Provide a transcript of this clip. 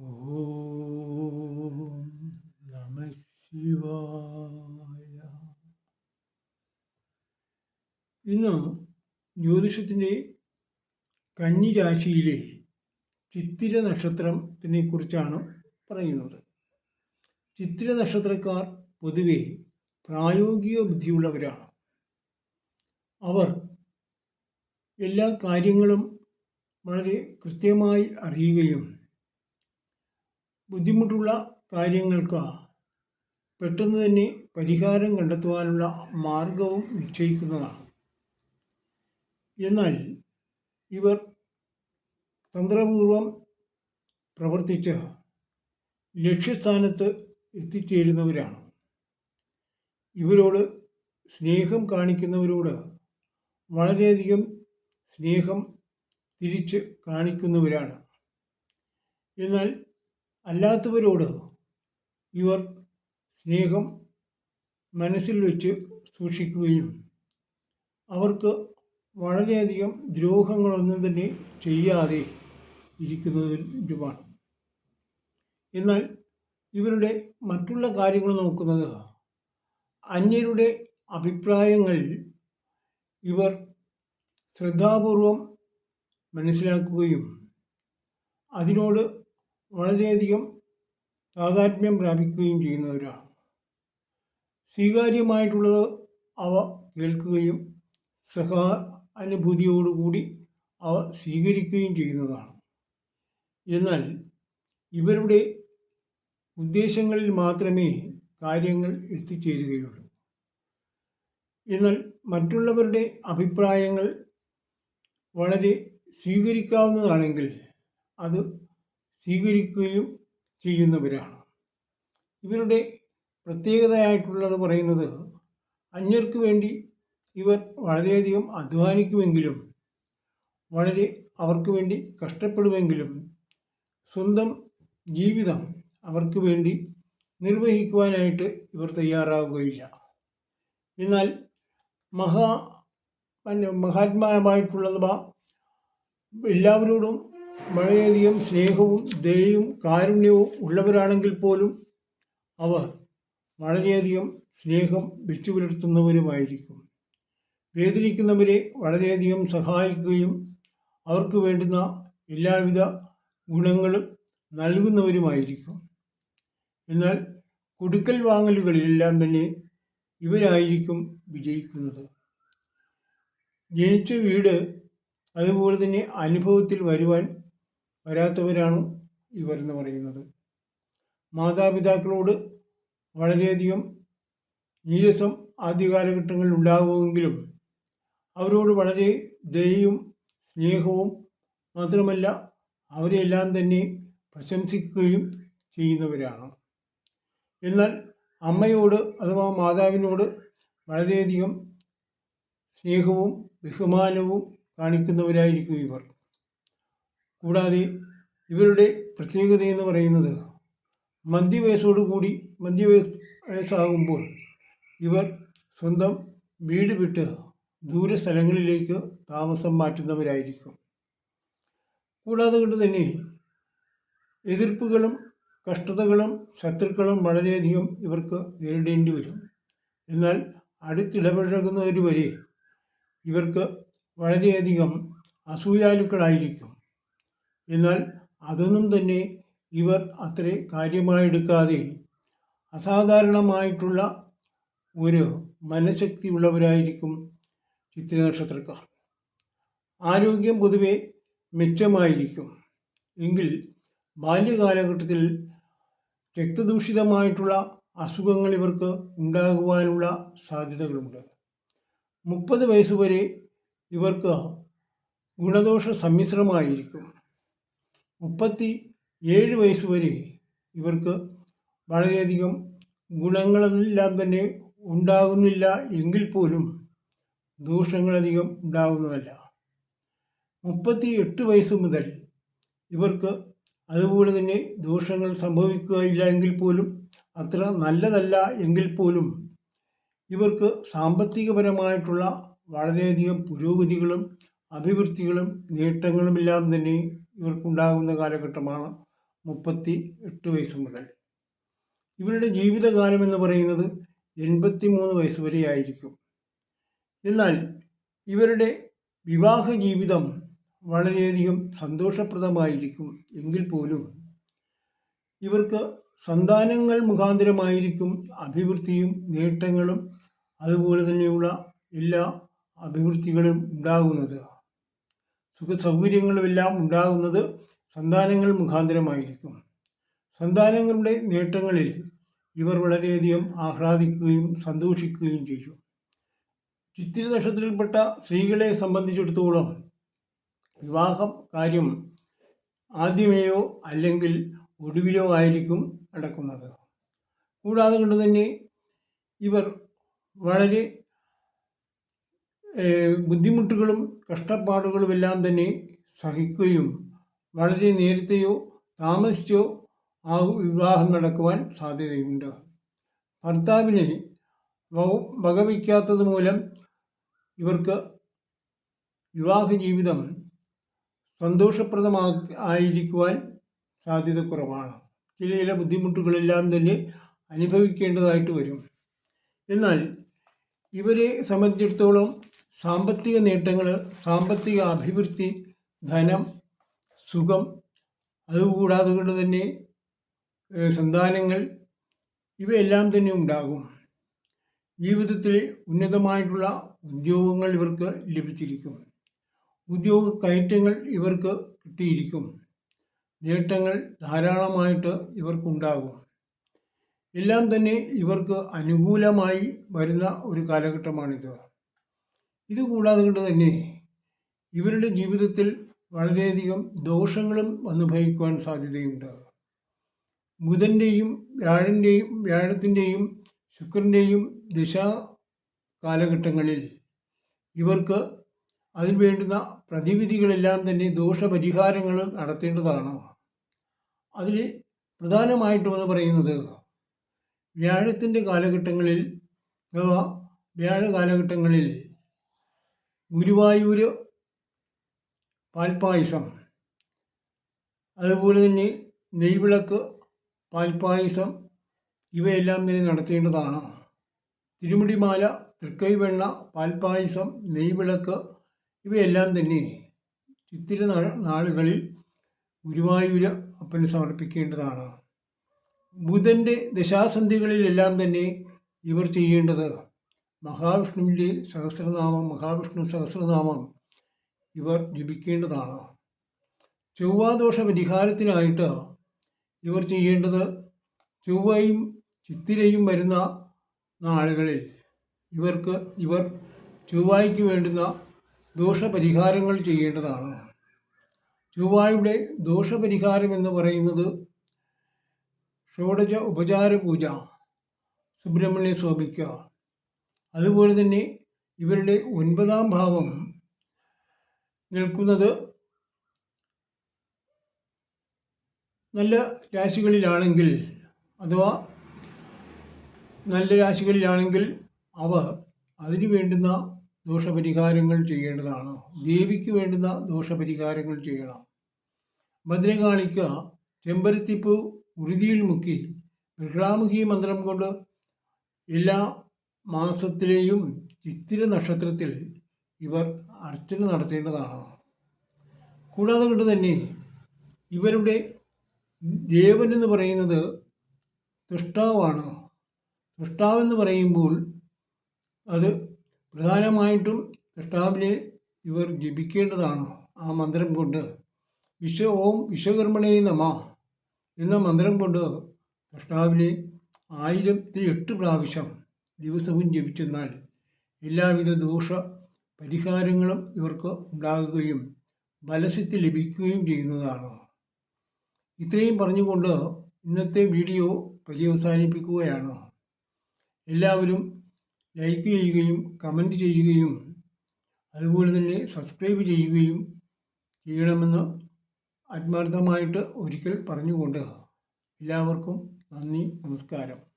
ഓം ശിവായ ഇന്ന് ജ്യോതിഷത്തിന്റെ കന്നിരാശിയിലെ ചിത്തിര നക്ഷത്രത്തിനെ കുറിച്ചാണ് പറയുന്നത്. ചിത്തിര നക്ഷത്രക്കാർ പൊതുവെ പ്രായോഗിക ബുദ്ധിയുള്ളവരാണ്. അവർ എല്ലാ കാര്യങ്ങളും വളരെ കൃത്യമായി അറിയുകയും ബുദ്ധിമുട്ടുള്ള കാര്യങ്ങൾക്ക് പെട്ടെന്ന് തന്നെ പരിഹാരം കണ്ടെത്തുവാനുള്ള മാർഗവും നിശ്ചയിക്കുന്നതാണ് എന്നാൽ ഇവർ തന്ത്രപൂർവം പ്രവർത്തിച്ച് ലക്ഷ്യസ്ഥാനത്ത് എത്തിച്ചേരുന്നവരാണ്. ഇവരോട് സ്നേഹം കാണിക്കുന്നവരോട് വളരെയധികം സ്നേഹം തിരിച്ച് കാണിക്കുന്നവരാണ്. എന്നാൽ അല്ലാത്തവരോട് ഇവർ സ്നേഹം മനസ്സിൽ വെച്ച് സൂക്ഷിക്കുകയും അവർക്ക് വളരെയധികം ദ്രോഹങ്ങളൊന്നും തന്നെ ചെയ്യാതെ ഇരിക്കുന്നതിനുമാണ് എന്നാൽ ഇവരുടെ മറ്റുള്ള കാര്യങ്ങൾ നോക്കുന്നത് അന്യരുടെ അഭിപ്രായങ്ങൾ ഇവർ ശ്രദ്ധാപൂർവം മനസ്സിലാക്കുകയും അതിനോട് വളരെയധികം താതാത്മ്യം പ്രാപിക്കുകയും ചെയ്യുന്നവരാണ് സ്വീകാര്യമായിട്ടുള്ളത് അവ കേൾക്കുകയും സഹാ അനുഭൂതിയോടുകൂടി അവ സ്വീകരിക്കുകയും ചെയ്യുന്നതാണ്. എന്നാൽ ഇവരുടെ ഉദ്ദേശങ്ങളിൽ മാത്രമേ കാര്യങ്ങൾ എത്തിച്ചേരുകയുള്ളൂ. എന്നാൽ മറ്റുള്ളവരുടെ അഭിപ്രായങ്ങൾ വളരെ സ്വീകരിക്കാവുന്നതാണെങ്കിൽ അത് സ്വീകരിക്കുകയും ചെയ്യുന്നവരാണ് ഇവരുടെ പ്രത്യേകതയായിട്ടുള്ളത് പറയുന്നത് അന്യർക്ക് വേണ്ടി ഇവർ വളരെയധികം അധ്വാനിക്കുമെങ്കിലും വളരെ അവർക്ക് വേണ്ടി കഷ്ടപ്പെടുമെങ്കിലും സ്വന്തം ജീവിതം അവർക്ക് വേണ്ടി നിർവഹിക്കുവാനായിട്ട് ഇവർ തയ്യാറാവുകയില്ല എന്നാൽ മഹാ മഹാത്മാവായിട്ടുള്ളവ എല്ലാവരോടും വളരെയധികം സ്നേഹവും ദയയും കാരുണ്യവും ഉള്ളവരാണെങ്കിൽ പോലും അവർ വളരെയധികം സ്നേഹം വെച്ചു പുലർത്തുന്നവരുമായിരിക്കും വേദനിക്കുന്നവരെ വളരെയധികം സഹായിക്കുകയും അവർക്ക് വേണ്ടുന്ന എല്ലാവിധ ഗുണങ്ങളും നൽകുന്നവരുമായിരിക്കും. എന്നാൽ കൊടുക്കൽ വാങ്ങലുകളിലെല്ലാം തന്നെ ഇവരായിരിക്കും വിജയിക്കുന്നത്. ജനിച്ച വീട് അതുപോലെ തന്നെ അനുഭവത്തിൽ വരുവാൻ വരാത്തവരാണ് ഇവരെന്ന് പറയുന്നത്. മാതാപിതാക്കളോട് വളരെയധികം നീരസം ആദ്യ കാലഘട്ടങ്ങളിൽ ഉണ്ടാകുമെങ്കിലും അവരോട് വളരെ ദയയും സ്നേഹവും മാത്രമല്ല അവരെല്ലാം തന്നെ പ്രശംസിക്കുകയും ചെയ്യുന്നവരാണ്. എന്നാൽ അമ്മയോട് അഥവാ മാതാവിനോട് വളരെയധികം സ്നേഹവും ബഹുമാനവും കാണിക്കുന്നവരായിരിക്കും ഇവർ. കൂടാതെ ഇവരുടെ പ്രത്യേകത എന്ന് പറയുന്നത് മധ്യവയസ്സോടുകൂടി മധ്യവയസ് വയസ്സാകുമ്പോൾ ഇവർ സ്വന്തം വീട് വിട്ട് ദൂര സ്ഥലങ്ങളിലേക്ക് താമസം മാറ്റുന്നവരായിരിക്കും. കൂടാതെ കൊണ്ട് തന്നെ എതിർപ്പുകളും കഷ്ടതകളും ശത്രുക്കളും വളരെയധികം ഇവർക്ക് നേരിടേണ്ടി വരും. എന്നാൽ അടുത്തിടപഴകുന്നവർ വരെ ഇവർക്ക് വളരെയധികം അസൂയാലുക്കളായിരിക്കും. എന്നാൽ അതൊന്നും തന്നെ ഇവർ അത്ര കാര്യമായെടുക്കാതെ അസാധാരണമായിട്ടുള്ള ഒരു മനഃശക്തി ഉള്ളവരായിരിക്കും ചിത്ര നക്ഷത്രക്കാർ ആരോഗ്യം പൊതുവെ മെച്ചമായിരിക്കും. എങ്കിൽ ബാല്യകാലഘട്ടത്തിൽ രക്തദൂഷിതമായിട്ടുള്ള അസുഖങ്ങൾ ഇവർക്ക് ഉണ്ടാകുവാനുള്ള സാധ്യതകളുണ്ട്. മുപ്പത് വയസ്സ് വരെ ഇവർക്ക് ഗുണദോഷ സമ്മിശ്രമായിരിക്കും. മുപ്പത്തി ഏഴ് വയസ്സ് വരെ ഇവർക്ക് വളരെയധികം ഗുണങ്ങളെല്ലാം തന്നെ ഉണ്ടാകുന്നില്ല എങ്കിൽ പോലും ദോഷങ്ങളധികം ഉണ്ടാകുന്നതല്ല. മുപ്പത്തി എട്ട് വയസ്സ് മുതൽ ഇവർക്ക് അതുപോലെ തന്നെ ദോഷങ്ങൾ സംഭവിക്കുകയില്ല എങ്കിൽ പോലും അത്ര നല്ലതല്ല എങ്കിൽ പോലും ഇവർക്ക് സാമ്പത്തികപരമായിട്ടുള്ള വളരെയധികം പുരോഗതികളും അഭിവൃദ്ധികളും നേട്ടങ്ങളുമെല്ലാം തന്നെ ഇവർക്കുണ്ടാകുന്ന കാലഘട്ടമാണ് മുപ്പത്തി എട്ട് വയസ്സ് മുതൽ. ഇവരുടെ ജീവിതകാലം എന്ന് പറയുന്നത് എൺപത്തി മൂന്ന് വയസ്സ് വരെ ആയിരിക്കും. എന്നാൽ ഇവരുടെ വിവാഹ ജീവിതം വളരെയധികം സന്തോഷപ്രദമായിരിക്കും എങ്കിൽ പോലും ഇവർക്ക് സന്താനങ്ങൾ മുഖാന്തരമായിരിക്കും അഭിവൃദ്ധിയും നേട്ടങ്ങളും അതുപോലെ തന്നെയുള്ള എല്ലാ അഭിവൃദ്ധികളും ഉണ്ടാകുന്നത്. സുഖ സൗകര്യങ്ങളുമെല്ലാം ഉണ്ടാകുന്നത് സന്താനങ്ങൾ മുഖാന്തരമായിരിക്കും. സന്താനങ്ങളുടെ നേട്ടങ്ങളിൽ ഇവർ വളരെയധികം ആഹ്ലാദിക്കുകയും സന്തോഷിക്കുകയും ചെയ്യും ചിത്തിര നക്ഷത്രത്തിൽപ്പെട്ട സ്ത്രീകളെ സംബന്ധിച്ചിടത്തോളം വിവാഹം കാര്യം ആദ്യമേയോ അല്ലെങ്കിൽ ഒടുവിലോ ആയിരിക്കും നടക്കുന്നത്. കൂടാതെ കൊണ്ട് തന്നെ ഇവർ വളരെ ബുദ്ധിമുട്ടുകളും കഷ്ടപ്പാടുകളുമെല്ലാം തന്നെ സഹിക്കുകയും വളരെ നേരത്തെയോ താമസിച്ചോ ആ വിവാഹം നടക്കുവാൻ സാധ്യതയുണ്ട്. ഭർത്താവിനെ വകവയ്ക്കാത്തത് മൂലം ഇവർക്ക് വിവാഹ ജീവിതം സന്തോഷപ്രദമാ ആയിരിക്കുവാൻ സാധ്യത കുറവാണ്. ചില ചില ബുദ്ധിമുട്ടുകളെല്ലാം തന്നെ അനുഭവിക്കേണ്ടതായിട്ട് വരും. എന്നാൽ ഇവരെ സംബന്ധിച്ചിടത്തോളം സാമ്പത്തിക നേട്ടങ്ങൾ സാമ്പത്തിക അഭിവൃദ്ധി ധനം സുഖം അതുകൂടാതെ കൊണ്ട് തന്നെ സന്താനങ്ങൾ ഇവയെല്ലാം തന്നെ ഉണ്ടാകും. ജീവിതത്തിൽ ഉന്നതമായിട്ടുള്ള ഉദ്യോഗങ്ങൾ ഇവർക്ക് ലഭിച്ചിരിക്കും. ഉദ്യോഗ കയറ്റങ്ങൾ ഇവർക്ക് കിട്ടിയിരിക്കും. നേട്ടങ്ങൾ ധാരാളമായിട്ട് ഇവർക്കുണ്ടാകും. എല്ലാം തന്നെ ഇവർക്ക് അനുകൂലമായി വരുന്ന ഒരു കാലഘട്ടമാണിത്. ഇതുകൂടാതെ കൊണ്ട് തന്നെ ഇവരുടെ ജീവിതത്തിൽ വളരെയധികം ദോഷങ്ങളും അനുഭവിക്കുവാൻ സാധ്യതയുണ്ട്. ബുധന്റെയും വ്യാഴന്റെയും വ്യാഴത്തിന്റെയും ശുക്രന്റെയും ദിശ കാലഘട്ടങ്ങളിൽ ഇവർക്ക് അതിൽ വേണ്ടുന്ന പ്രതിവിധികളെല്ലാം തന്നെ ദോഷപരിഹാരങ്ങൾ നടത്തേണ്ടതാണ്. അതിൽ പ്രധാനമായിട്ടും എന്ന് പറയുന്നത് വ്യാഴത്തിന്റെ കാലഘട്ടങ്ങളിൽ അഥവാ വ്യാഴ കാലഘട്ടങ്ങളിൽ ഗുരുവായൂർ പാൽപ്പായസം. അതുപോലെ തന്നെ നെയ്വിളക്ക് പാൽപ്പായസം ഇവയെല്ലാം തന്നെ നടത്തേണ്ടതാണ്. തിരുമുടിമാല തൃക്കൈവെണ്ണ പാൽപ്പായസം നെയ്വിളക്ക് ഇവയെല്ലാം തന്നെ ചിത്തിര നാളുകളിൽ ഗുരുവായൂർ അപ്പന് സമർപ്പിക്കേണ്ടതാണ്. ബുധന്റെ ദശാസന്ധികളിലെല്ലാം തന്നെ ഇവർ ചെയ്യേണ്ടത് മഹാവിഷ്ണുവിന്റെ സഹസ്രനാമം മഹാവിഷ്ണു സഹസ്രനാമം ഇവർ ജപിക്കേണ്ടതാണ്. ചൊവ്വാദോഷ പരിഹാരത്തിനായിട്ട് ഇവർ ചെയ്യേണ്ടത് ചൊവ്വയും ചിത്തിരയും വരുന്ന നാളുകളിൽ ഇവർക്ക് ഇവർ ചൊവ്വായ്ക്ക് വേണ്ടുന്ന ദോഷപരിഹാരങ്ങൾ ചെയ്യേണ്ടതാണ്. ചൊവ്വായുടെ ദോഷപരിഹാരം എന്ന് പറയുന്നത് ഷോഡജ ഉപചാര പൂജ സുബ്രഹ്മണ്യ സ്വാമിക്ക് അതുപോലെ തന്നെ ഇവരുടെ ഒൻപതാം ഭാവം നിൽക്കുന്നത് നല്ല രാശികളിലാണെങ്കിൽ അഥവാ നല്ല രാശികളിലാണെങ്കിൽ അവ അതിനു വേണ്ടുന്ന ദോഷപരിഹാരങ്ങൾ ചെയ്യേണ്ടതാണ്. ദേവിക്ക് വേണ്ടുന്ന ദോഷപരിഹാരങ്ങൾ ചെയ്യണം. ഭദ്രകാളിക്ക് ചെമ്പരത്തിപ്പ് ഉറുതിയിൽ മുക്കി ബഹ്ളാമുഖി മന്ത്രം കൊണ്ട് എല്ലാ മാസത്തിലെയും ചിത്തിര നക്ഷത്രത്തിൽ ഇവർ അർച്ചന നടത്തേണ്ടതാണ്. കൂടാതെ കൊണ്ട് തന്നെ ഇവരുടെ ദേവൻ എന്ന് പറയുന്നത് സൃഷ്ടാവാണ് സൃഷ്ടാവെന്ന് പറയുമ്പോൾ അത് പ്രധാനമായിട്ടും സൃഷ്ടാവിനെ ഇവർ ജപിക്കേണ്ടതാണ്. ആ മന്ത്രം കൊണ്ട് വിശ്വ ഓം വിശ്വകർമ്മണേ നമ എന്ന മന്ത്രം കൊണ്ട് സൃഷ്ടാവിനെ ആയിരത്തി എട്ട് പ്രാവശ്യം ദിവസവും ജപിച്ചെന്നാൽ എല്ലാവിധ ദോഷ പരിഹാരങ്ങളും ഇവർക്ക് ഉണ്ടാകുകയും ബലസിദ്ധി ലഭിക്കുകയും ചെയ്യുന്നതാണ്. ഇത്രയും പറഞ്ഞുകൊണ്ട് ഇന്നത്തെ വീഡിയോ പര്യവസാനിപ്പിക്കുകയാണ്. എല്ലാവരും ലൈക്ക് ചെയ്യുകയും കമന്റ് ചെയ്യുകയും അതുപോലെ തന്നെ സബ്സ്ക്രൈബ് ചെയ്യുകയും ചെയ്യണമെന്ന് ആത്മാർത്ഥമായിട്ട് ഒരിക്കൽ പറഞ്ഞുകൊണ്ട് എല്ലാവർക്കും നന്ദി നമസ്കാരം.